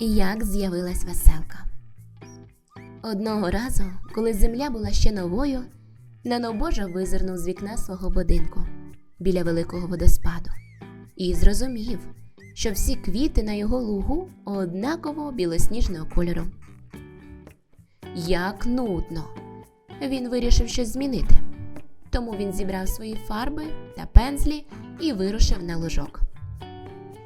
Як з'явилась веселка. Одного разу, коли земля була ще новою, Нанобожа визирнув з вікна свого будинку біля великого водоспаду і зрозумів, що всі квіти на його лугу однаково білосніжного кольору. Як нудно! Він вирішив щось змінити. Тому він зібрав свої фарби та пензлі і вирушив на лужок.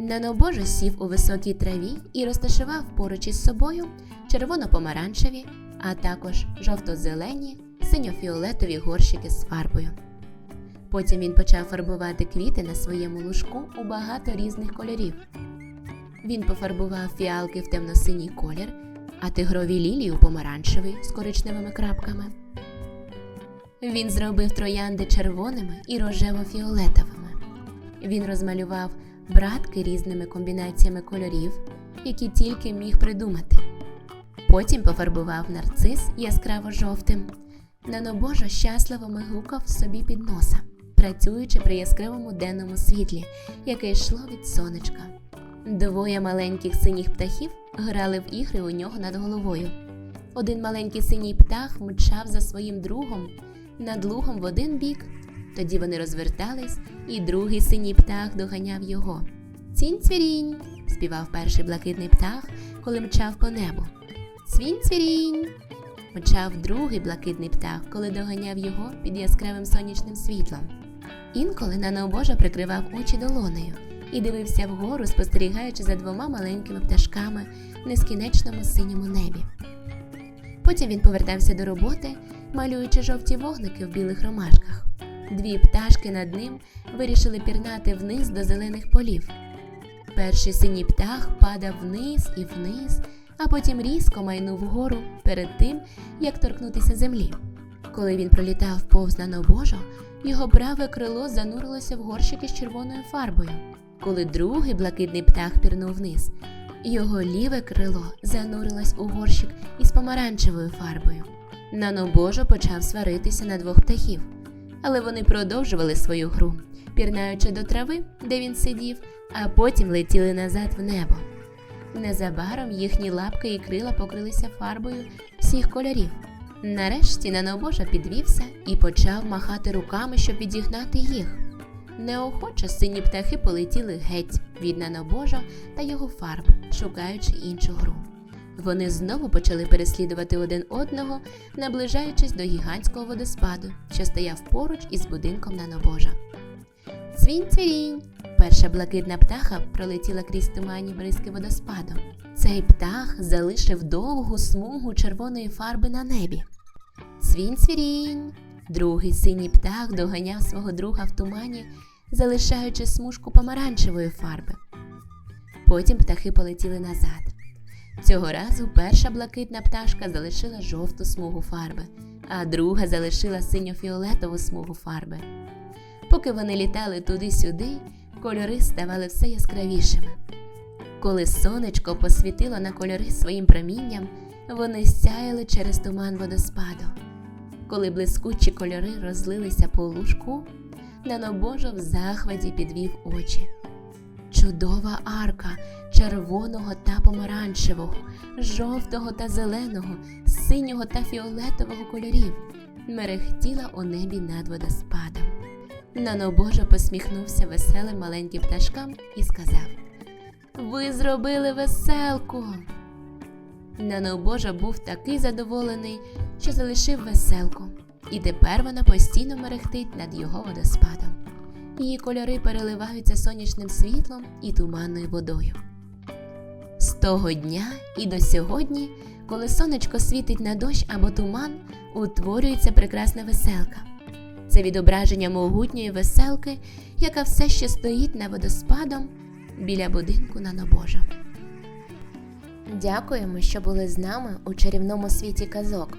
Нанобожа сів у високій траві і розташував поруч із собою червоно-помаранчеві, а також жовто-зелені, синьо-фіолетові горщики з фарбою. Потім він почав фарбувати квіти на своєму лужку у багато різних кольорів. Він пофарбував фіалки в темно-синій колір, а тигрові лілії у помаранчевий з коричневими крапками. Він зробив троянди червоними і рожево-фіолетовими. Він розмалював братки різними комбінаціями кольорів, які тільки міг придумати. Потім пофарбував нарцис яскраво жовтим. Нанобожа щасливо мигукав собі під носа, працюючи при яскравому денному світлі, яке йшло від сонечка. Двоє маленьких синіх птахів грали в ігри у нього над головою. Один маленький синій птах мчав за своїм другом над лугом в один бік. Тоді вони розвертались, і другий синій птах доганяв його. Цінь цвірінь, співав перший блакитний птах, коли мчав по небу. Цвінь цвірінь, мчав другий блакитний птах, коли доганяв його під яскравим сонячним світлом. Інколи Нанобожа прикривав очі долонею і дивився вгору, спостерігаючи за двома маленькими пташками в нескінченому синьому небі. Потім він повертався до роботи, малюючи жовті вогники в білих ромашках. Дві пташки над ним вирішили пірнати вниз до зелених полів. Перший синій птах падав вниз і вниз, а потім різко майнув вгору перед тим, як торкнутися землі. Коли він пролітав повз на Нанобожо, його праве крило занурилося в горщики з червоною фарбою. Коли другий блакитний птах пірнув вниз, його ліве крило занурилось у горщик із помаранчевою фарбою. Нанобожо почав сваритися на двох птахів, але вони продовжували свою гру, пірнаючи до трави, де він сидів, а потім летіли назад в небо. Незабаром їхні лапки і крила покрилися фарбою всіх кольорів. Нарешті Нанобожа підвівся і почав махати руками, щоб відігнати їх. Неохоче сині птахи полетіли геть від Нанобожа та його фарб, шукаючи іншу гру. Вони знову почали переслідувати один одного, наближаючись до гігантського водоспаду, що стояв поруч із будинком Нанобожа. Цвінь цвірінь! Перша блакитна птаха пролетіла крізь туманні бризки водоспаду. Цей птах залишив довгу смугу червоної фарби на небі. Цвінь цвірінь! Другий синій птах доганяв свого друга в тумані, залишаючи смужку помаранчевої фарби. Потім птахи полетіли назад. Цього разу перша блакитна пташка залишила жовту смугу фарби, а друга залишила синьо-фіолетову смугу фарби. Поки вони літали туди-сюди, кольори ставали все яскравішими. Коли сонечко посвітило на кольори своїм промінням, вони сяяли через туман водоспаду. Коли блискучі кольори розлилися по лужку, Нанобожо в захваті підвів очі. Чудова арка червоного та помаранчевого, жовтого та зеленого, синього та фіолетового кольорів мерехтіла у небі над водоспадом. Нанобожа посміхнувся веселим маленьким пташкам і сказав: Ви зробили веселку. Нанобожа був такий задоволений, що залишив веселку, і тепер вона постійно мерехтить над його водоспадом. Її кольори переливаються сонячним світлом і туманною водою. З того дня і до сьогодні, коли сонечко світить на дощ або туман, утворюється прекрасна веселка. Це відображення могутньої веселки, яка все ще стоїть над водоспадом біля будинку Нанобожа. Дякуємо, що були з нами у чарівному світі казок.